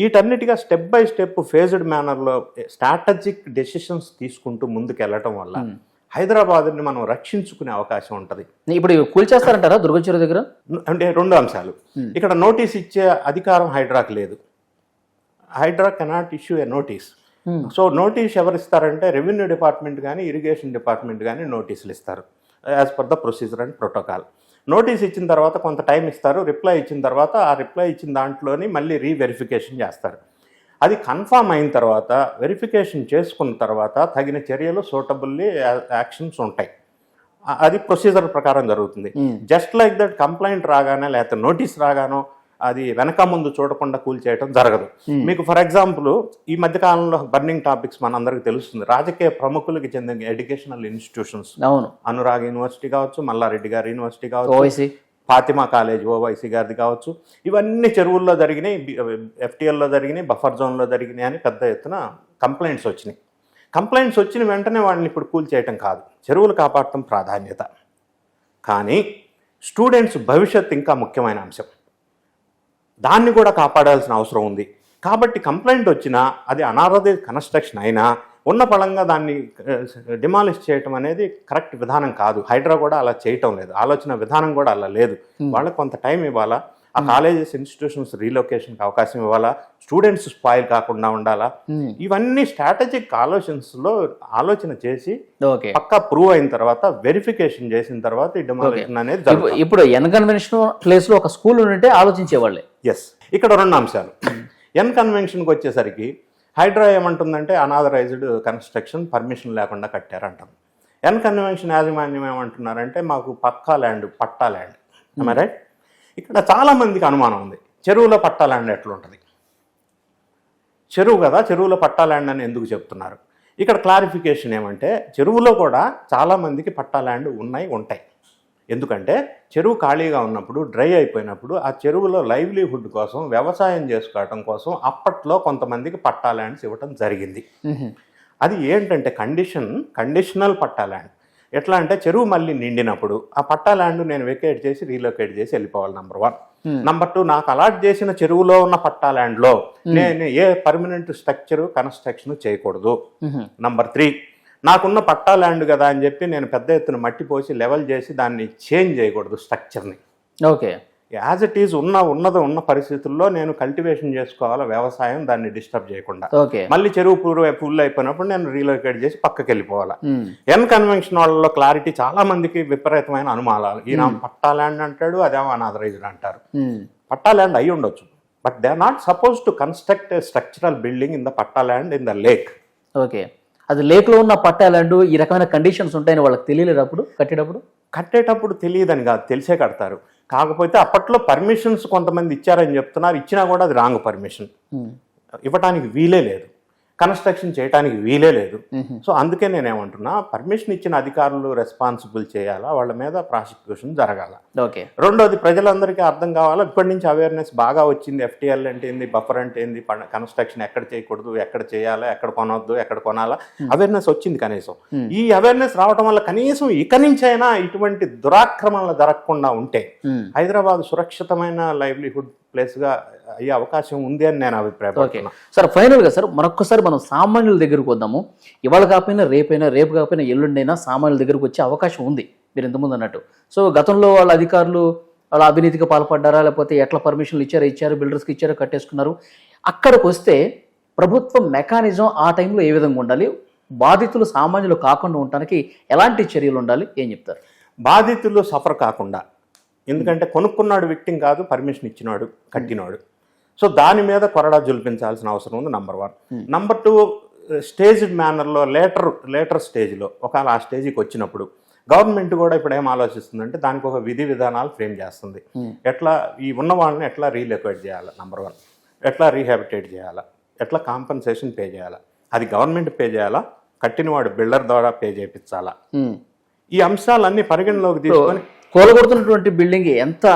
వీటన్నిటిగా step by step phased manner strategic decisions తీసుకుంటూ ముందుకు వెళ్ళటం వల్ల హైదరాబాద్ని మనం రక్షించుకునే అవకాశం ఉంటుంది. ఇప్పుడు కూల్చేస్తారంటారా దుర్గచెరువు దగ్గర? అంటే రెండు అంశాలు. ఇక్కడ నోటీస్ ఇచ్చే అధికారం హైడ్రాకి లేదు. Hydraa cannot issue a notice. So notice ఎవరు ఇస్తారంటే రెవెన్యూ డిపార్ట్మెంట్ కానీ ఇరిగేషన్ డిపార్ట్మెంట్ కానీ నోటీసులు ఇస్తారు. As per the procedure and protocol notice ఇచ్చిన తర్వాత కొంత టైం ఇస్తారు. రిప్లై ఇచ్చిన తర్వాత ఆ రిప్లై ఇచ్చిన దాంట్లోని మళ్ళీ రీవెరిఫికేషన్ చేస్తారు. అది కన్ఫామ్ అయిన తర్వాత వెరిఫికేషన్ చేసుకున్న తర్వాత తగిన చర్యలు సూటబుల్లీ యాక్షన్స్ ఉంటాయి. అది ప్రొసీజర్ ప్రకారం జరుగుతుంది. జస్ట్ లైక్ దట్ కంప్లైంట్ రాగానే లేకపోతే నోటీస్ రాగానో అది వెనక ముందు చూడకుండా కూల్ చేయడం జరగదు. మీకు ఫర్ ఎగ్జాంపుల్ ఈ మధ్య కాలంలో బర్నింగ్ టాపిక్స్ మనందరికీ తెలుస్తుంది. రాజకీయ ప్రముఖులకి చెందిన ఎడ్యుకేషనల్ ఇన్స్టిట్యూషన్స్. అవును. అనురాగ్ యూనివర్సిటీ కావచ్చు మల్లారెడ్డి గారి యూనివర్సిటీ కావచ్చు ఫాతిమా కాలేజ్ ఓవైసీ గారిది కావచ్చు. ఇవన్నీ చెరువుల్లో జరిగినాయి ఎఫ్టీఎల్లో జరిగినాయి బఫర్ జోన్లో జరిగినాయి అని పెద్ద ఎత్తున కంప్లైంట్స్ వచ్చినాయి. కంప్లైంట్స్ వచ్చిన వెంటనే వాడిని ఇప్పుడు కూల్ చేయటం కాదు. చెరువులు కాపాడటం ప్రాధాన్యత. కానీ స్టూడెంట్స్ భవిష్యత్ ఇంకా ముఖ్యమైన అంశం. దాన్ని కూడా కాపాడాల్సిన అవసరం ఉంది. కాబట్టి కంప్లైంట్ వచ్చినా అది అనారదైజ్ కన్స్ట్రక్షన్ అయినా ఉన్న పళంగా దాన్ని డిమాలిష్ చేయటం అనేది కరెక్ట్ విధానం కాదు. హైడ్రా కూడా అలా చేయటం లేదు. ఆలోచన విధానం కూడా అలా లేదు. వాళ్ళకి కొంత టైం ఇవ్వాలా? ఆ కాలేజెస్ ఇన్స్టిట్యూషన్స్ రీలొకేషన్కి అవకాశం ఇవ్వాలా? స్టూడెంట్స్ స్పాయిల్ కాకుండా ఉండాలా? ఇవన్నీ స్ట్రాటజిక్ ఆలోచనస్లో ఆలోచన చేసి ఓకే. పక్కా ప్రూవ్ అయిన తర్వాత వెరిఫికేషన్ చేసిన తర్వాత ఈ డిమాలిషన్ అనేది ఇప్పుడు ఎన్ కన్వెన్షన్ ప్లేస్లో ఒక స్కూల్ ఉంటే ఆలోచించేవాళ్ళే ఎస్ ఇక్కడ రెండు అంశాలు. ఎన్ కన్వెన్షన్కి వచ్చేసరికి హైడ్రా ఏమంటుందంటే అనాథరైజ్డ్ కన్స్ట్రక్షన్ పర్మిషన్ లేకుండా కట్టారంటాం. ఎన్ కన్వెన్షన్ యాజమాన్యం ఏమంటున్నారంటే మాకు పక్కా ల్యాండ్ పట్టా ల్యాండ్. రైట్ ఇక్కడ చాలా మందికి అనుమానం ఉంది. చెరువులో పట్టా ల్యాండ్ ఎట్లుంటుంది? చెరువు కదా చెరువులో పట్టా ల్యాండ్ అని ఎందుకు చెప్తున్నారు? ఇక్కడ క్లారిఫికేషన్ ఏమంటే చెరువులో కూడా చాలా మందికి పట్టా ల్యాండ్ ఉన్నాయి ఉంటాయి. ఎందుకంటే చెరువు ఖాళీగా ఉన్నప్పుడు డ్రై అయిపోయినప్పుడు ఆ చెరువులో లైవ్లీహుడ్ కోసం వ్యవసాయం చేసుకోవటం కోసం అప్పట్లో కొంతమందికి పట్టా ల్యాండ్స్ ఇవ్వటం జరిగింది. అది ఏంటంటే కండిషన్ కండిషనల్ పట్టా ల్యాండ్. ఎట్లా అంటే చెరువు మళ్ళీ నిండినప్పుడు ఆ పట్టా ల్యాండ్ నేను వెకేట్ చేసి రీలొకేట్ చేసి వెళ్ళిపోవాలి నంబర్ వన్ నంబర్ టూ నాకు అలాట్ చేసిన చెరువులో ఉన్న పట్టా ల్యాండ్లో నేను ఏ పర్మనెంట్ స్ట్రక్చర్ కన్స్ట్రక్షన్ చేయకూడదు. నంబర్ త్రీ నాకున్న పట్టా ల్యాండ్ కదా అని చెప్పి నేను పెద్ద ఎత్తున మట్టి పోసి లెవెల్ చేసి దాన్ని చేంజ్ చేయకూడదు స్ట్రక్చర్ని ఓకే యాజ్ ఇట్ ఈజ్ ఉన్న ఉన్నది ఉన్న పరిస్థితుల్లో నేను కల్టివేషన్ చేసుకోవాలా వ్యవసాయం దాన్ని డిస్టర్బ్ చేయకుండా. ఓకే మళ్ళీ చెరువు పూర్వ ఫుల్ అయిపోయినప్పుడు నేను రీలొకేట్ చేసి పక్కకి వెళ్ళిపోవాలా. ఎన్ కన్వెన్షన్ వాళ్ళలో క్లారిటీ చాలా మందికి విపరీతమైన అనుమానాలు. ఈయన పట్టా ల్యాండ్ అంటాడు అదేమో అనాథరైజ్డ్ అంటారు. పట్టా ల్యాండ్ అయి ఉండొచ్చు. But they are not suppose to construct a structural building in the patta land in the lake okay అది లేక్లో ఉన్న పట్టాలండ్ ఈ రకమైన కండిషన్స్ ఉంటాయని వాళ్ళకి తెలియలేదు అప్పుడు? కట్టేటప్పుడు? కట్టేటప్పుడు తెలియదని కాదు తెలిసే కడతారు. కాకపోతే అప్పట్లో పర్మిషన్స్ కొంతమంది ఇచ్చారని చెప్తున్నారు. ఇచ్చినా కూడా అది రాంగ్ పర్మిషన్ ఇవ్వటానికి వీలే లేదు. కన్స్ట్రక్షన్ చేయడానికి వీలే లేదు. సో అందుకే నేనేమంటున్నా పర్మిషన్ ఇచ్చిన అధికారులు రెస్పాన్సిబుల్ చేయాలా? వాళ్ళ మీద ప్రాసిక్యూషన్ జరగాల. ఓకే. రెండోది ప్రజలందరికీ అర్థం కావాలా? ఇప్పటి నుంచి అవేర్నెస్ బాగా వచ్చింది. ఎఫ్టీఎల్ అంటే ఏంది? బఫర్ అంటే ఏంది? కన్స్ట్రక్షన్ ఎక్కడ చేయకూడదు? ఎక్కడ చేయాలా? ఎక్కడ కొనవద్దు ఎక్కడ కొనాలా? అవేర్నెస్ వచ్చింది కనీసం. ఈ అవేర్నెస్ రావడం వల్ల కనీసం ఇక నుంచైనా ఇటువంటి దురాక్రమణలు జరగకుండా ఉంటే హైదరాబాద్ సురక్షితమైన లైవ్లీహుడ్ ప్లేస్గా అయ్యే అవకాశం ఉంది అని నేను ఓకే. అభిప్రాయపడుతున్నా. సార్ ఫైనల్గా సార్ మరొక్కసారి మనం సామాన్యుల దగ్గరకు వద్దాము. ఇవాళ కాకపోయినా రేపైనా రేపు కాకపోయినా ఎల్లుండైనా సామాన్యుల దగ్గరకు వచ్చే అవకాశం ఉంది మీరు ఇంతకుముందు అన్నట్టు. సో గతంలో వాళ్ళ అధికారులు వాళ్ళ అవినీతికి పాల్పడ్డారా? లేకపోతే ఎట్లా పర్మిషన్లు ఇచ్చారా ఇచ్చారు బిల్డర్స్కి ఇచ్చారో కట్టేసుకున్నారు? అక్కడికి వస్తే ప్రభుత్వం మెకానిజం ఆ టైంలో ఏ విధంగా ఉండాలి? బాధితులు సామాన్యులు కాకుండా ఉండటానికి ఎలాంటి చర్యలు ఉండాలి? ఏం చెప్తారు? బాధితులు సఫర్ కాకుండా ఎందుకంటే కొనుక్కున్నాడు విక్టింగ్ కాదు పర్మిషన్ ఇచ్చినాడు కట్టినాడు. సో దాని మీద కొరడా జుల్పించాల్సిన అవసరం ఉంది number one number two staged మేనర్లో later later స్టేజ్లో ఒకవేళ ఆ స్టేజ్కి వచ్చినప్పుడు గవర్నమెంట్ కూడా ఇప్పుడు ఏం ఆలోచిస్తుందంటే దానికి ఒక విధి విధానాలు ఫ్రేమ్ చేస్తుంది. ఎట్లా ఈ ఉన్న వాళ్ళని ఎట్లా రీలొకేట్ చేయాలి నంబర్ వన్ ఎట్లా రీహాబిటేట్ చేయాలా? ఎట్లా కాంపన్సేషన్ పే చేయాలా? అది గవర్నమెంట్ పే చేయాలా? కట్టినవాడు బిల్డర్ ద్వారా పే చేయించాలా ఉమ్. ఈ అంశాలన్నీ పరిగణలోకి తీసుకొని కూలగొడుతున్నటువంటి బిల్డింగ్ ఎంత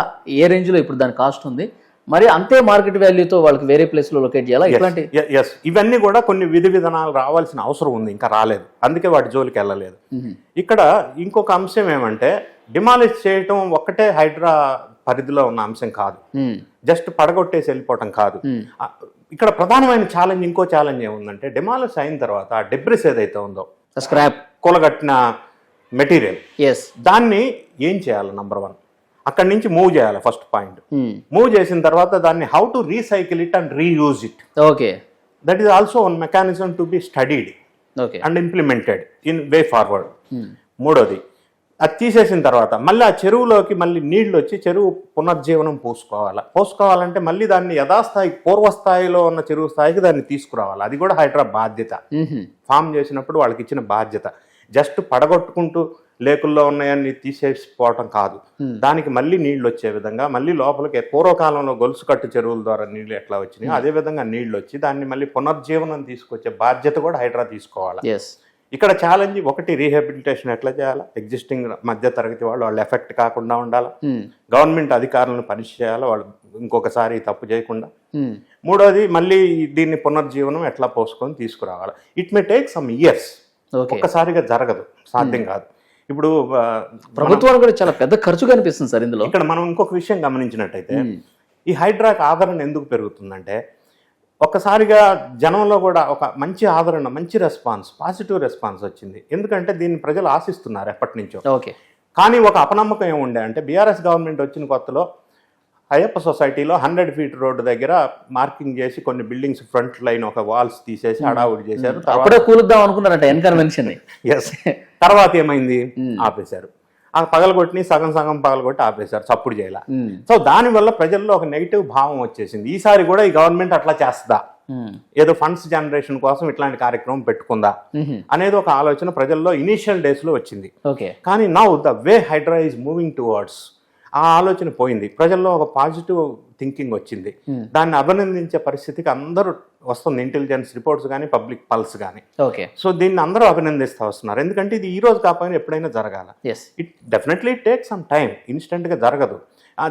ఏ రేంజ్లో ఇప్పుడు దాని కాస్ట్ ఉంది? మరి అంతే మార్కెట్ వాల్యూతో వాళ్ళకి వేరే ప్లేస్లో లొకేట్ చేయాలా? ఇట్లాంటి ఎస్ ఇవన్నీ కూడా కొన్ని విధి విధానాలు రావాల్సిన అవసరం ఉంది. ఇంకా రాలేదు. అందుకే వాటి జోలికి వెళ్ళలేదు. ఇక్కడ ఇంకొక అంశం ఏమంటే డిమాలిష్ చేయటం ఒక్కటే హైడ్రా పరిధిలో ఉన్న అంశం కాదు. జస్ట్ పడగొట్టేసి వెళ్ళిపోవటం కాదు. ఇక్కడ ప్రధానమైన ఛాలెంజ్ ఇంకో ఛాలెంజ్ ఏముందంటే డిమాలిష్ అయిన తర్వాత ఆ డెబ్రిస్ ఏదైతే ఉందో స్క్రాప్ కూలగట్టిన మెటీరియల్. ఎస్ దాన్ని ఏం చేయాలి నంబర్ వన్ అక్కడి నుంచి మూవ్ చేయాలి ఫస్ట్ పాయింట్ మూవ్ చేసిన తర్వాత దాన్ని how to recycle it and reuse it okay that is also one mechanism to be studied okay and implemented in way forward మూడోది అది తీసేసిన తర్వాత మళ్ళీ ఆ చెరువులోకి మళ్ళీ నీళ్ళు వచ్చి చెరువు పునర్జీవనం పోసుకోవాలి? పోసుకోవాలంటే మళ్ళీ దాన్ని యథాస్థాయి పూర్వస్థాయిలో ఉన్న చెరువు స్థాయికి దాన్ని తీసుకురావాలి. అది కూడా హైడ్రా బాధ్యత. ఫామ్ చేసినప్పుడు వాళ్ళకి ఇచ్చిన బాధ్యత. జస్ట్ పడగొట్టుకుంటూ లేకుల్లో ఉన్నాయన్ని తీసేసిపోవటం కాదు. దానికి మళ్ళీ నీళ్ళు వచ్చే విధంగా మళ్ళీ లోపలికి పూర్వకాలంలో గొలుసు కట్టు చెరువుల ద్వారా నీళ్ళు ఎట్లా వచ్చినాయి అదే విధంగా నీళ్ళు వచ్చి దాన్ని మళ్ళీ పునర్జీవనం తీసుకొచ్చే బాధ్యత కూడా హైడ్రా తీసుకోవాలి? ఇక్కడ ఛాలెంజ్ ఒకటి రీహాబిలిటేషన్ ఎట్లా చేయాలా? ఎగ్జిస్టింగ్ మధ్య తరగతి వాళ్ళు వాళ్ళు ఎఫెక్ట్ కాకుండా ఉండాలా? గవర్నమెంట్ అధికారులను పనిష్ చేయాలా? వాళ్ళు ఇంకొకసారి తప్పు చేయకుండా? మూడోది మళ్ళీ దీన్ని పునర్జీవనం ఎట్లా పోసుకొని తీసుకురావాలి? It may take some years ఒక్కసారిగా జరగదు. సాధ్యం కాదు. ఇప్పుడు ఆ, ప్రభుత్వానికి కూడా చాలా పెద్ద ఖర్చు కనిపిస్తుంది సార్ ఇందులో. ఇక్కడ మనం ఇంకొక విషయం గమనించినట్టయితే ఈ హైడ్రాక్ ఆదరణ ఎందుకు పెరుగుతుందంటే ఒక్కసారిగా జనంలో కూడా ఒక మంచి ఆదరణ మంచి రెస్పాన్స్ పాజిటివ్ రెస్పాన్స్ వచ్చింది. ఎందుకంటే దీన్ని ప్రజలు ఆశిస్తున్నారు ఎప్పటి నుంచో. ఓకే. కానీ ఒక అపనమ్మకం ఏముండే అంటే బీఆర్ఎస్ గవర్నమెంట్ వచ్చిన కొత్తలో అయ్యప్ప సొసైటీలో హండ్రెడ్ ఫీట్ రోడ్డు దగ్గర మార్కింగ్ చేసి కొన్ని బిల్డింగ్స్ ఫ్రంట్ లైన్ ఒక వాల్స్ తీసేసి హడావుడి చేశారు. అప్పుడే కూలుద్దాం అనుకున్నారంట ఎన్ కన్వెన్షన్ ఎస్ తర్వాత ఏమైంది? ఆపేశారు. ఆ పగలగొట్టిని సగం సగం పగలగొట్టి ఆపేశారు చప్పుడు చేయాల. సో దానివల్ల ప్రజల్లో ఒక నెగిటివ్ భావం వచ్చేసింది. ఈసారి కూడా ఈ గవర్నమెంట్ అట్లా చేస్తుందా ఏదో ఫండ్స్ జనరేషన్ కోసం ఇట్లాంటి కార్యక్రమం పెట్టుకుందా అనేది ఒక ఆలోచన ప్రజల్లో ఇనీషియల్ డేస్లో వచ్చింది. ఓకే. కానీ now the way HYDRAA is moving towards ఆ ఆలోచన పోయింది. ప్రజల్లో ఒక పాజిటివ్ థింకింగ్ వచ్చింది. దాన్ని అభినందించే పరిస్థితికి అందరూ వస్తుంది. ఇంటెలిజెన్స్ రిపోర్ట్స్ కానీ పబ్లిక్ పల్స్ కానీ ఓకే. సో దీన్ని అందరూ అభినందిస్తూ వస్తున్నారు. ఎందుకంటే ఇది ఈ రోజు కాకపోయినా ఎప్పుడైనా జరగాల. It definitely take some time ఇన్స్టెంట్గా జరగదు.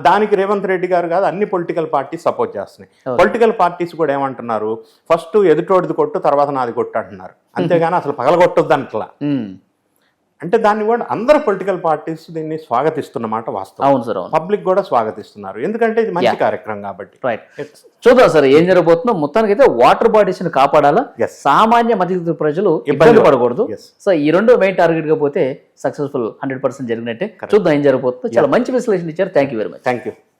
దానికి రేవంత్ రెడ్డి గారు కాదు అన్ని పొలిటికల్ పార్టీస్ సపోర్ట్ చేస్తున్నాయి. పొలిటికల్ పార్టీస్ కూడా ఏమంటున్నారు? ఫస్ట్ ఎదుటోడిది కొట్టు తర్వాత నాది కొట్టు అంటున్నారు. అంతేగాని అసలు పగలగొట్టొద్దు అంటలా. అంటే దాన్ని కూడా అందరు పొలిటికల్ పార్టీస్ దీన్ని స్వాగతిస్తున్నమాట వాస్తవం. అవును సార్ పబ్లిక్ కూడా స్వాగతిస్తున్నారు. ఎందుకంటే ఇది మంచి కార్యక్రమం కాబట్టి. రైట్ చూద్దాం సార్ ఏం జరగబోతుందో. మొత్తానికి అయితే వాటర్ బాడీస్ని కాపాడాలా. సామాన్య మధ్యతరగతి ప్రజలు ఇబ్బంది పడకూడదు. సో ఈ రెండు మెయిన్ టార్గెట్గా పోతే సక్సెస్ఫుల్ హండ్రెడ్ పర్సెంట్ జరిగినట్టే. చూద్దాం ఏం జరగబోతుందో. చాలా మంచి విశ్లేషణ ఇచ్చారు. Thank you very much thank you